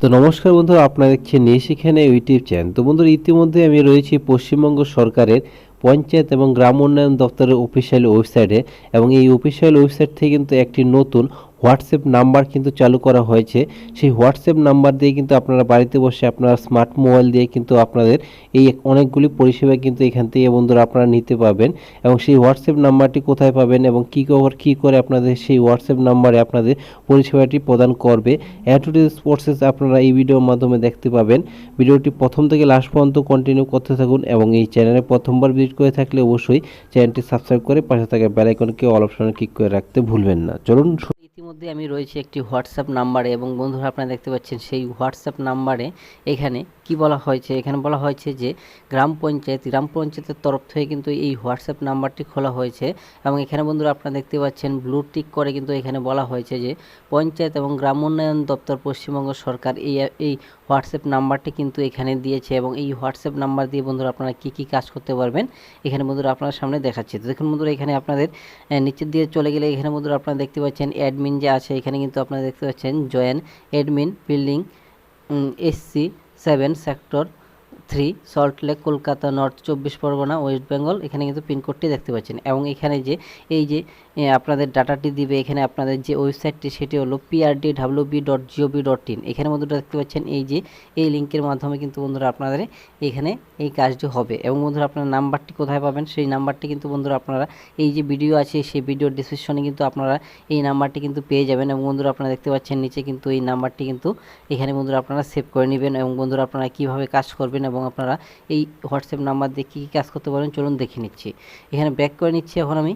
তো নমস্কার বন্ধুরা আপনারা দেখছেন নিয়ে সেখানে ইউটিউব চ্যানেল তো বন্ধুরা, ইতিমধ্যে আমি রয়েছি পশ্চিমবঙ্গ সরকারের পঞ্চায়েত এবং গ্রাম উন্নয়ন দপ্তরের অফিসিয়াল ওয়েবসাইটে এবং এই অফিসিয়াল ওয়েবসাইট থেকে কিন্তু একটি নতুন হোয়াটসঅ্যাপ নাম্বার কিন্তু চালু করা হয়েছে। সেই হোয়াটসঅ্যাপ নাম্বার দিয়ে কিন্তু আপনারা বাড়িতে বসে আপনার স্মার্ট মোবাইল দিয়ে কিন্তু আপনাদের এই অনেকগুলি পরিষেবা কিন্তু এখান থেকে বন্ধুরা আপনারা নিতে পাবেন এবং সেই হোয়াটসঅ্যাপ নাম্বারটি কোথায় পাবেন এবং কী করে কী করে আপনাদের সেই হোয়াটসঅ্যাপ নাম্বারে আপনাদের পরিষেবাটি প্রদান করবে। অ্যাডভার্টাইজ প্রসেস আপনারা এই ভিডিওর মাধ্যমে দেখতে পাবেন। ভিডিওটি প্রথম থেকে লাস্ট পর্যন্ত কন্টিনিউ করতে থাকুন এবং এই চ্যানেলে প্রথমবার ভিজিট করে থাকলে অবশ্যই চ্যানেলটি সাবস্ক্রাইব করে পাশে থাকা বেল আইকনকে অল অপশনে ক্লিক করে রাখতে ভুলবেন না। চলুন ইতিমধ্যে আমি রয়েছে একটি হোয়াটসঅ্যাপ নাম্বারে এবং বন্ধুরা আপনারা দেখতে পাচ্ছেন সেই হোয়াটসঅ্যাপ নাম্বারে এখানে কি বলা হয়েছে? এখানে বলা হয়েছে যে গ্রাম পঞ্চায়েত, গ্রাম পঞ্চায়েতের তরফ থেকে কিন্তু এই হোয়াটসঅ্যাপ নাম্বারটি খোলা হয়েছে এবং এখানে বন্ধুরা আপনারা দেখতে পাচ্ছেন ব্লু টিক করে কিন্তু এখানে বলা হয়েছে যে পঞ্চায়েত এবং গ্রাম উন্নয়ন দপ্তর পশ্চিমবঙ্গ সরকার এই এই হোয়াটসঅ্যাপ নাম্বারটি কিন্তু এখানে দিয়েছে এবং এই হোয়াটসঅ্যাপ নাম্বার দিয়ে বন্ধুরা আপনারা কী কী কাজ করতে পারবেন, এখানে বন্ধুরা আপনার সামনে দেখাচ্ছে। তো দেখুন বন্ধুরা, এখানে আপনাদের নিচের দিয়ে চলে গেলে এখানে বন্ধুরা আপনারা দেখতে পাচ্ছেন অ্যাডমিন যে আছে, এখানে কিন্তু আপনারা দেখতে পাচ্ছেন joint admin building SC seven sector three Salt Lake Kolkata north, চব্বিশ পরগনা, ওয়েস্ট বেঙ্গল, এখানে কিন্তু পিনকোডটি দেখতে পাচ্ছেন। এবং এখানে যে, এই যে আপনাদের ডাটাটি দিবে, এখানে আপনাদের যে ওয়েবসাইটটি, সেটি হলো PRD W B dot GOV dot in এখানে বন্ধুরা দেখতে পাচ্ছেন, এই যে, এই লিঙ্কের মাধ্যমে কিন্তু বন্ধুরা আপনাদের এখানে এই কাজটি হবে। এবং বন্ধুরা আপনার নাম্বারটি কোথায় পাবেন, সেই নাম্বারটি কিন্তু বন্ধুরা আপনারা, এই যে ভিডিও আছে, সেই ভিডিওর ডিসক্রিপশনে কিন্তু আপনারা এই নাম্বারটি কিন্তু পেয়ে যাবেন। এবং বন্ধুরা আপনারা দেখতে পাচ্ছেন, নিচে কিন্তু এই নাম্বারটি কিন্তু এখানে বন্ধুরা আপনারা সেভ করে নেবেন। এবং বন্ধুরা আপনারা কীভাবে কাজ করবেন এবং আপনারা এই হোয়াটসঅ্যাপ নাম্বার দিয়ে কী কী কাজ করতে পারেন চলুন দেখে নিচ্ছি। এখানে ব্যাক করে নিচ্ছি এখন আমি।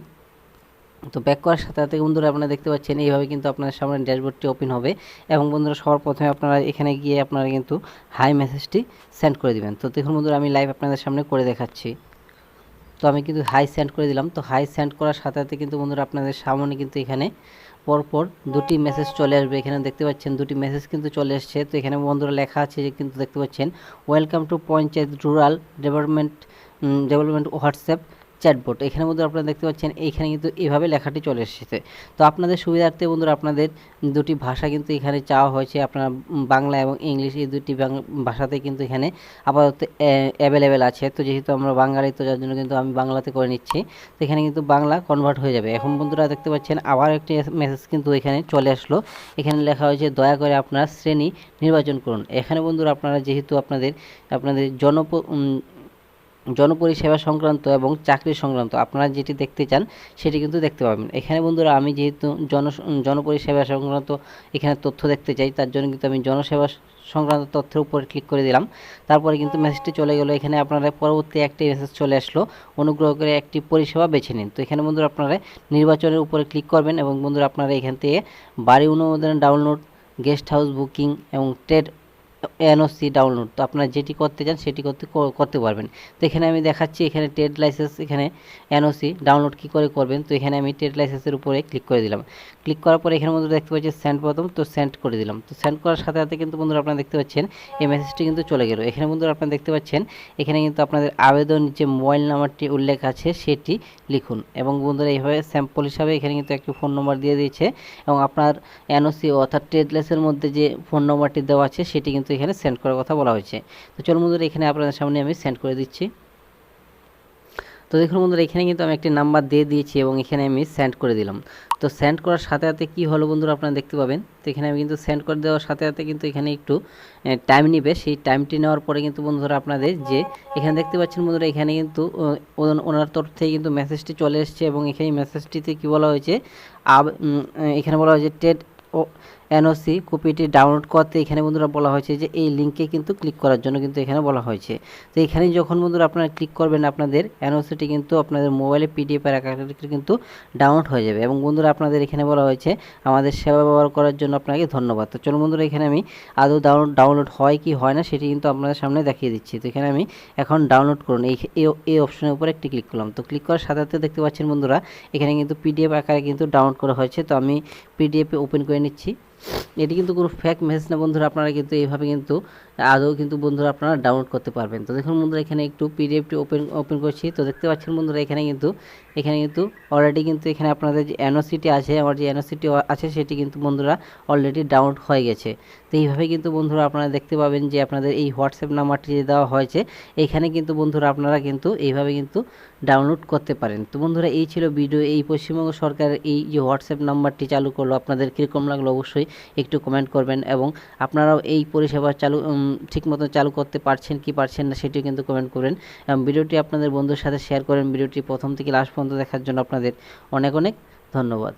তো ব্যাক করার সাথে সাথে বন্ধুরা আপনারা দেখতে পাচ্ছেন, এইভাবে কিন্তু আপনাদের সামনে ড্যাশবোর্ডটি ওপেন হবে এবং বন্ধুরা সবার প্রথমে আপনারা এখানে গিয়ে আপনারা কিন্তু হাই মেসেজটি সেন্ড করে দিবেন। তো দেখুন বন্ধুরা, আমি লাইভ আপনাদের সামনে করে দেখাচ্ছি। তো আমি কিন্তু হাই সেন্ড করে দিলাম। তো হাই সেন্ড করার সাথে সাথে কিন্তু বন্ধুরা আপনাদের সামনে কিন্তু এখানে পরপর দুটি মেসেজ চলে আসবে। এখানে দেখতে পাচ্ছেন দুটি মেসেজ কিন্তু চলে আসছে তো এখানে বন্ধুরা লেখা আছে যে কিন্তু দেখতে পাচ্ছেন welcome to panchayat rural development development WhatsApp chatbot এখানে বন্ধুরা আপনারা দেখতে পাচ্ছেন, এইখানে কিন্তু এইভাবে লেখাটি চলে এসেছে। তো আপনাদের সুবিধার্থে বন্ধুরা, আপনাদের দুটি ভাষা কিন্তু এখানে চাওয়া হয়েছে, আপনার বাংলা এবং ইংলিশ এই দুটি ভাষাতে কিন্তু এখানে আপাতত অ্যাভেলেবেল আছে। তো যেহেতু আমরা বাঙালি, তো যার জন্য কিন্তু আমি বাংলাতে করে নিচ্ছি। তো এখানে কিন্তু বাংলা কনভার্ট হয়ে যাবে। এখন বন্ধুরা দেখতে পাচ্ছেন, আবার একটি মেসেজ কিন্তু এখানে চলে আসলো। এখানে লেখা হয়েছে, দয়া করে আপনার শ্রেণি নির্বাচন করুন। এখানে বন্ধুরা, আপনারা যেহেতু আপনাদের আপনাদের জনপ জনপরিষেবা সংক্রান্ত এবং চাকরি সংক্রান্ত, আপনারা যেটি দেখতে চান সেটি কিন্তু দেখতে পাবেন। এখানে বন্ধুরা, আমি যেহেতু জন, জনপরিষেবা সংক্রান্ত এখানে তথ্য দেখতে চাই, তার জন্য কিন্তু আমি জনসেবা সংক্রান্ত তথ্যের উপরে ক্লিক করে দিলাম। তারপরে কিন্তু মেসেজটি চলে গেলো, এখানে আপনারা পরবর্তী একটি মেসেজ চলে আসলো, অনুগ্রহ করে একটি পরিষেবা বেছে নিন। তো এখানে বন্ধুরা, আপনারা নির্বাচনের উপরে ক্লিক করবেন এবং বন্ধুরা, আপনারা এখান থেকে বাড়ি অনুমোদন ডাউনলোড গেস্ট হাউস বুকিং এবং ট্রেড এনওসি ডাউনলোড। তো আপনারা যেটি করতে চান, সেটি করতে করতে পারবেন। তো এখানে আমি দেখাচ্ছি, এখানে ট্রেড লাইসেন্স, এখানে এনওসি ডাউনলোড কি করে করবেন। তো এখানে আমি ট্রেড লাইসেন্সের উপরে ক্লিক করে দিলাম। ক্লিক করার পরে এখানে বন্ধুরা দেখতে পাচ্ছি সেন্ড প্রথম, তো সেন্ড করে দিলাম। তো সেন্ড করার সাথে সাথে কিন্তু বন্ধুরা আপনারা দেখতে পাচ্ছেন, এই মেসেজটি কিন্তু চলে গেল। এখানে বন্ধুরা আপনারা দেখতে পাচ্ছেন, এখানে কিন্তু আপনাদের আবেদন যে মোবাইল নাম্বারটি উল্লেখ আছে, সেটি লিখুন। এবং বন্ধুরা এইভাবে স্যাম্পল হিসাবে এখানে কিন্তু একটি ফোন নম্বর দিয়ে দিয়েছে। এবং আপনার এনওসি অর্থাৎ ট্রেডলেসের মধ্যে যে ফোন নম্বরটি দেওয়া আছে, সেটি কিন্তু এখানে সেন্ড করার কথা বলা হয়েছে। তো চলুন বন্ধুরা, এখানে আপনাদের সামনে আমি সেন্ড করে দিচ্ছি। তো দেখুন বন্ধুরা, এখানে কিন্তু আমি একটি নাম্বার দিয়ে দিয়েছি এবং এখানে আমি সেন্ড করে দিলাম। তো সেন্ড করার সাথে সাথে কী হলো বন্ধুরা, আপনারা দেখতে পাবেন। তো এখানে আমি কিন্তু সেন্ড করে দেওয়ার সাথে সাথে কিন্তু এখানে একটু টাইম নেবে। সেই টাইমটি নেওয়ার পরে কিন্তু বন্ধুরা আপনাদের যে, এখানে দেখতে পাচ্ছেন বন্ধুরা, এখানে কিন্তু ওনার তরফ থেকে কিন্তু মেসেজটি চলে এসেছে এবং এখানে মেসেজটিতে কী বলা হয়েছে? আব এখানে বলা হয়েছে টেট ও এনওসি কপিটি ডাউনলোড করতে এখানে বন্ধুরা বলা হয়েছে যে এই লিঙ্কে কিন্তু ক্লিক করার জন্য কিন্তু এখানে বলা হয়েছে। তো এখানে যখন বন্ধুরা আপনারা ক্লিক করবেন আপনাদের এনওসিটি কিন্তু আপনাদের মোবাইলে পিডিএফ এর আকারে কিন্তু ডাউনলোড হয়ে যাবে এবং বন্ধুরা আপনাদের এখানে বলা হয়েছে আমাদের সেবা ব্যবহার করার জন্য আপনাকে ধন্যবাদ। তো চলুন বন্ধুরা এখানে আমি আদৌ ডাউনলোড ডাউনলোড হয় কি হয় না সেটি কিন্তু আপনাদের সামনে দেখিয়ে দিচ্ছি। তো এখানে আমি এখন ডাউনলোড করুন। এই- এই অপশনের উপরে একটি ক্লিক করলাম। তো ক্লিক করার সাথে সাথে দেখতে পাচ্ছেন বন্ধুরা এখানে কিন্তু পিডিএফ আকারে কিন্তু ডাউনলোড করা হয়েছে। তো আমি পিডিএফে ওপেন করে নিচ্ছি। এটি কিন্তু কোনো ফ্যাক মেসেজ না বন্ধুরা, আপনারা কিন্তু এইভাবে কিন্তু আদৌ কিন্তু বন্ধুরা আপনারা ডাউনলোড করতে পারবেন। তো দেখুন বন্ধুরা, এখানে একটু পিডিএফটি ওপেন ওপেন করছি। তো দেখতে পাচ্ছেন বন্ধুরা, এখানে কিন্তু এখানে কিন্তু অলরেডি কিন্তু এখানে আপনাদের যে এনওসিটি আছে আমার যে এনওসিটি আছে সেটি কিন্তু বন্ধুরা অলরেডি ডাউনলোড হয়ে গেছে। তো এইভাবে কিন্তু বন্ধুরা আপনারা দেখতে পাবেন যে আপনাদের এই হোয়াটসঅ্যাপ নাম্বারটি যে দেওয়া হয়েছে এখানে কিন্তু বন্ধুরা আপনারা কিন্তু এইভাবে কিন্তু ডাউনলোড করতে পারেন। তো বন্ধুরা এই ছিল ভিডিও। এই পশ্চিমবঙ্গ সরকারের এই যে হোয়াটসঅ্যাপ নাম্বারটি চালু করল আপনাদের কীরকম লাগল অবশ্যই একটু কমেন্ট করবেন এবং আপনারাও এই পরিষেবা চালু উম, ঠিকমতো চালু করতে পারছেন কি পারছেন না সেটিও কিন্তু কমেন্ট করবেন। এবং ভিডিওটি আপনাদের বন্ধুর সাথে শেয়ার করেন ভিডিওটি প্রথম থেকে লাস্ট পর্যন্ত দেখার জন্য আপনাদের অনেক অনেক ধন্যবাদ।